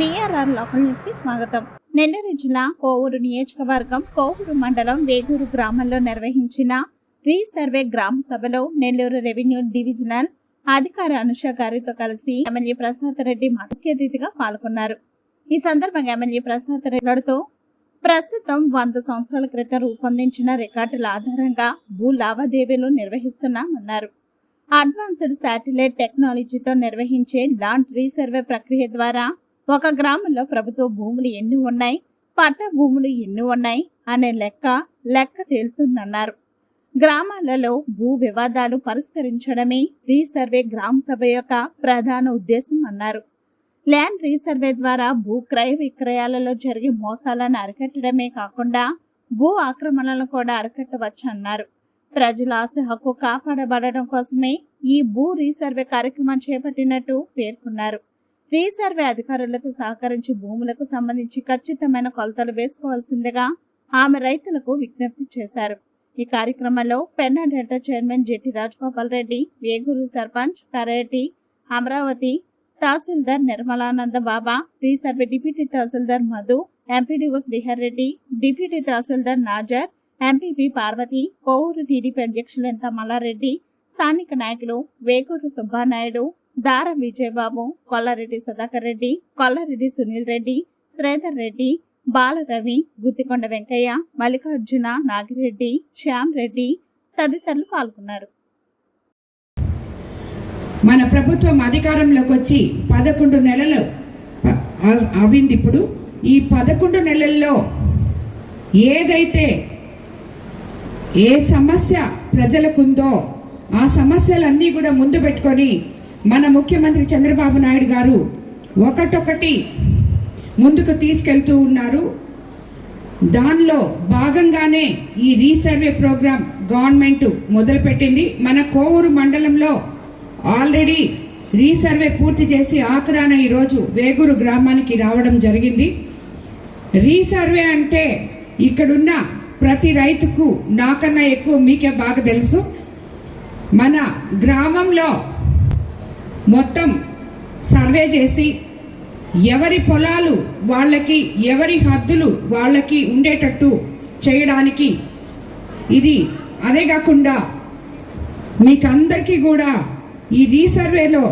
BRR local న్యూస్కి స్వాగతం. నెల్లూరు జిల్లా కోవూరు నియోజకవర్గం కోవూరు మండలం వేగూరు గ్రామంలో నిర్వహించిన రీసర్వే గ్రామ సభలో నెల్లూరు రెవెన్యూ డివిజనల్ అధికారి అనుష గారితో కలిసి ఎమ్మెల్యే ప్రసాద్ రెడ్డి ముఖ్య అతిథిగా పాల్గొన్నారు. ఈ సందర్భంగా ఎమ్మెల్యే ప్రసాద్ రెడ్డి మాట్లాడుతూ ప్రస్తుతం వంద సంవత్సరాల క్రితం రూపొందించిన రికార్డుల ఆధారంగా భూ లావాదేవీలు నిర్వహిస్తున్నామన్నారు. అడ్వాన్స్డ్ శాటిలైట్ టెక్నాలజీతో నిర్వహించే లాండ్ రీసర్వే ప్రక్రియ ద్వారా ఒక గ్రామంలో ప్రభుత్వ భూములు ఎన్ని ఉన్నాయి? పట్ట భూములు ఎన్ని ఉన్నాయి? అనే లెక్క లెక్క తేలుతుందన్నారు. గ్రామాలలో భూ వివాదాలు పరిష్కరించడమే రీసర్వే గ్రామ సభ యొక్క ప్రధాన ఉద్దేశం అన్నారు. ల్యాండ్ రీసర్వే ద్వారా భూ క్రయ విక్రయాలలో జరిగే మోసాలను అరికట్టడమే కాకుండా భూ ఆక్రమణలను కూడా అరికట్టవచ్చు అన్నారు. ప్రజల ఆస్తి హక్కు కాపాడబడడం కోసమే ఈ భూ రీసర్వే కార్యక్రమం చేపట్టినట్టు పేర్కొన్నారు. రీసర్వే అధికారులతో సహకరించి భూములకు సంబంధించి ఖచ్చితమైన కొలతలు వేసుకోవాల్సిందిగా ఆమె రైతులకు విజ్ఞప్తి చేశారు. ఈ కార్యక్రమంలో Penna delta chairman Jetti Rajagopal Reddy Veguru sarpanch Kareti Amaravathi tahsildar Nirmalananda Baba resurvey deputy tahsildar Madhu MPDO Srihar Reddy deputy tahsildar Nazar MPP Parvathi Kovur TDP అధ్యక్షులంతా Mallareddy స్థానిక నాయకులు వేగూరు సుబ్బానాయుడు దార విజయబాబు కొల్లారెడ్డి సుధాకర్ రెడ్డి కొల్లారెడ్డి సునీల్ రెడ్డి శ్రీధర్ రెడ్డి బాలరవి గుత్తికొండ వెంకయ్య మల్లికార్జున నాగిరెడ్డి శ్యామ్ రెడ్డి తదితరులు పాల్గొన్నారు. మన ప్రభుత్వం అధికారంలోకి వచ్చి పదకొండు నెలలు అవింది ఇప్పుడు. ఈ పదకొండు నెలల్లో ఏదైతే ఏ సమస్య ప్రజలకుందో ఆ సమస్యలన్నీ కూడా ముందు పెట్టుకొని మన ముఖ్యమంత్రి చంద్రబాబు నాయుడు గారు ఒకటొకటి ముందుకు తీసుకెళ్తూ ఉన్నారు. దానిలో భాగంగానే ఈ రీసర్వే ప్రోగ్రాం గవర్నమెంట్ మొదలుపెట్టింది. మన కోవూరు మండలంలో ఆల్రెడీ రీసర్వే పూర్తి చేసి ఆఖరాన ఈరోజు వేగూరు గ్రామానికి రావడం జరిగింది. రీసర్వే అంటే ఇక్కడున్న ప్రతి రైతుకు నాకన్నా ఎక్కువ మీకే బాగా తెలుసు. మన గ్రామంలో మొత్తం సర్వే చేసి ఎవరి పొలాలు వాళ్ళకి ఎవరి హద్దులు వాళ్ళకి ఉండేటట్టు చేయడానికి ఇది అదే కాకుండా మీకందరికీ కూడా ఈ రీసర్వేలో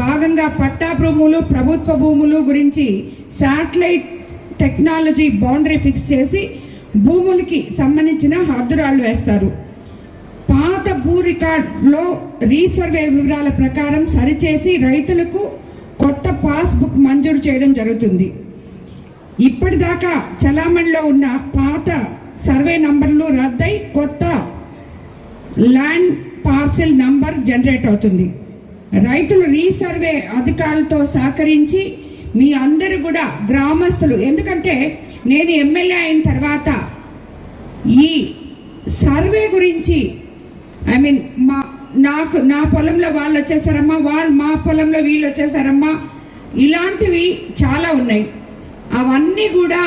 భాగంగా పట్టా భూములు ప్రభుత్వ భూములు గురించి శాటిలైట్ టెక్నాలజీ బౌండరీ ఫిక్స్ చేసి భూములకి సంబంధించిన హద్దురాళ్ళు వేస్తారు. భూ రికార్డులో రీసర్వే వివరాల ప్రకారం సరిచేసి రైతులకు కొత్త పాస్బుక్ మంజూరు చేయడం జరుగుతుంది. ఇప్పటిదాకా చలామణిలో ఉన్న పాత సర్వే నంబర్లు రద్దై కొత్త ల్యాండ్ పార్సెల్ నంబర్ జనరేట్ అవుతుంది. రైతులు రీసర్వే అధికారులతో సహకరించి మీ అందరూ కూడా గ్రామస్తులు ఎందుకంటే నేను ఎమ్మెల్యే అయిన తర్వాత ఈ సర్వే గురించి ఐ మీన్ మా నాకు నా పొలంలో వాళ్ళు వచ్చేసారమ్మా వాళ్ళు మా పొలంలో వీళ్ళు వచ్చేసారమ్మా. ఇలాంటివి చాలా ఉన్నాయి. అవన్నీ కూడా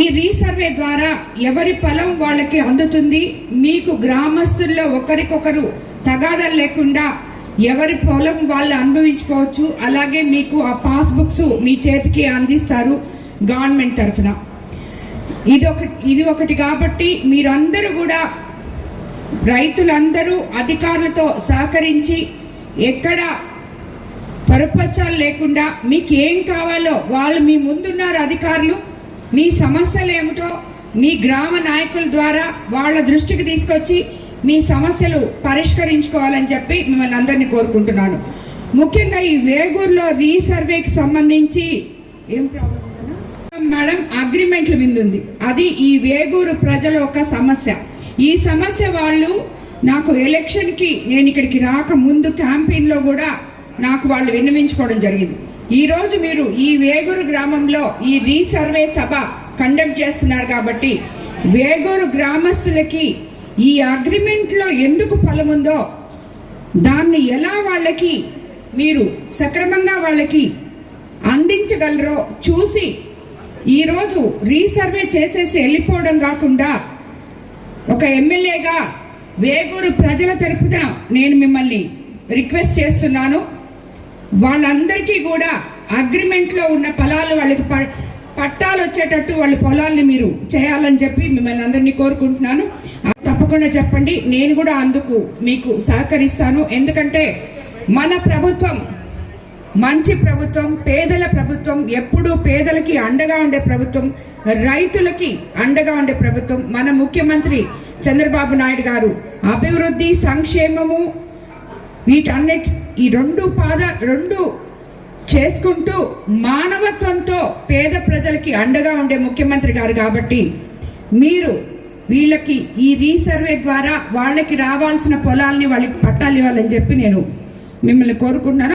ఈ రీసర్వే ద్వారా ఎవరి పొలం వాళ్ళకి అందుతుంది మీకు గ్రామస్తుల్లో ఒకరికొకరు తగాదాలు లేకుండా ఎవరి పొలం వాళ్ళు అనుభవించుకోవచ్చు. అలాగే మీకు ఆ పాస్బుక్స్ మీ చేతికి అందిస్తారు గవర్నమెంట్ తరఫున. ఇది ఒకటి ఇది ఒకటి కాబట్టి మీరందరూ కూడా రైతులందరూ అధికారులతో సహకరించి ఎక్కడ పరపచ్చాలు లేకుండా మీకు ఏం కావాలో వాళ్ళు మీ ముందున్నారు అధికారులు మీ సమస్యలు ఏమిటో మీ గ్రామ నాయకుల ద్వారా వాళ్ళ దృష్టికి తీసుకొచ్చి మీ సమస్యలు పరిష్కరించుకోవాలని చెప్పి మిమ్మల్ని అందరినీ కోరుకుంటున్నాను. ముఖ్యంగా ఈ వేగూరులో రీసర్వేకి సంబంధించి ఏం ప్రాబ్లం మేడం అగ్రిమెంట్ల మీద ఉంది. అది ఈ వేగూరు ప్రజల ఒక సమస్య. ఈ సమస్య వాళ్ళు నాకు ఎలక్షన్కి నేను ఇక్కడికి రాక ముందు క్యాంపెయిన్లో కూడా నాకు వాళ్ళు విన్నవించుకోవడం జరిగింది. ఈరోజు మీరు ఈ వేగూరు గ్రామంలో ఈ రీసర్వే సభ కండక్ట్ చేస్తున్నారు కాబట్టి వేగూరు గ్రామస్తులకి ఈ అగ్రిమెంట్లో ఎందుకు ఫలముందో దాన్ని ఎలా వాళ్ళకి మీరు సక్రమంగా వాళ్ళకి అందించగలరో చూసి ఈరోజు రీసర్వే చేసేసి వెళ్ళిపోవడం కాకుండా ఒక ఎమ్మెల్యేగా వేగూరు ప్రజల తరపున నేను మిమ్మల్ని రిక్వెస్ట్ చేస్తున్నాను. వాళ్ళందరికీ కూడా అగ్రిమెంట్లో ఉన్న పొలాలు వాళ్ళకి ప- పట్టాలు వచ్చేటట్టు వాళ్ళ పొలాల్ని మీరు చేయాలని చెప్పి మిమ్మల్ని అందరినీ కోరుకుంటున్నాను. తప్పకుండా చెప్పండి. నేను కూడా అందుకు మీకు సహకరిస్తాను. ఎందుకంటే మన ప్రభుత్వం మంచి ప్రభుత్వం పేదల ప్రభుత్వం ఎప్పుడూ పేదలకి అండగా ఉండే ప్రభుత్వం రైతులకి అండగా ఉండే ప్రభుత్వం. మన ముఖ్యమంత్రి చంద్రబాబు నాయుడు గారు అభివృద్ధి సంక్షేమము వీటన్నిటి ఈ రెండు పాద రెండు చేసుకుంటూ మానవత్వంతో పేద ప్రజలకి అండగా ఉండే ముఖ్యమంత్రి గారు కాబట్టి మీరు వీళ్ళకి ఈ రీసర్వే ద్వారా వాళ్ళకి రావాల్సిన పొలాల్ని వాళ్ళకి పట్టాలి ఇవ్వాలని చెప్పి నేను మిమ్మల్ని కోరుకుంటున్నాను.